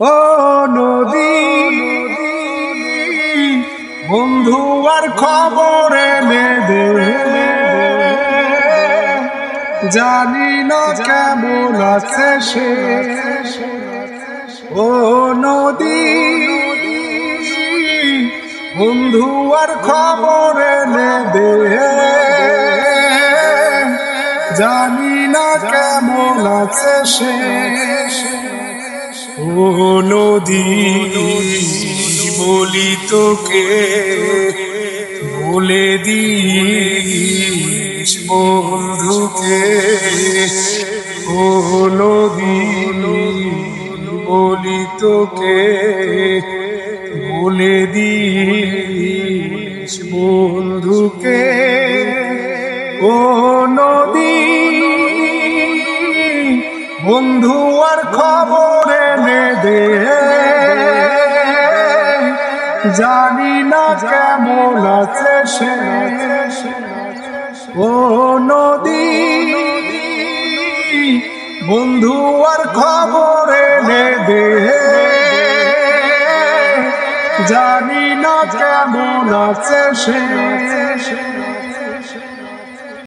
ও নদী, বন্ধু আর খবর এনে দে জানি না কেমন আছে সে। ও নদী, বন্ধু আর খবর এনে দে জানি না কেমন আছে সে। ও নদী, বলি তোকে, বলে দিস বন্ধুকে। ও নদী, বলি তোকে, বলে দিস বন্ধুকে। ও নদী বন্ধু, আর খবর এনে দে। জানি না কেমন আছে সে। ও নদী, বন্ধু, আর খবর এনে দে। জানি না কেমন আছে সে।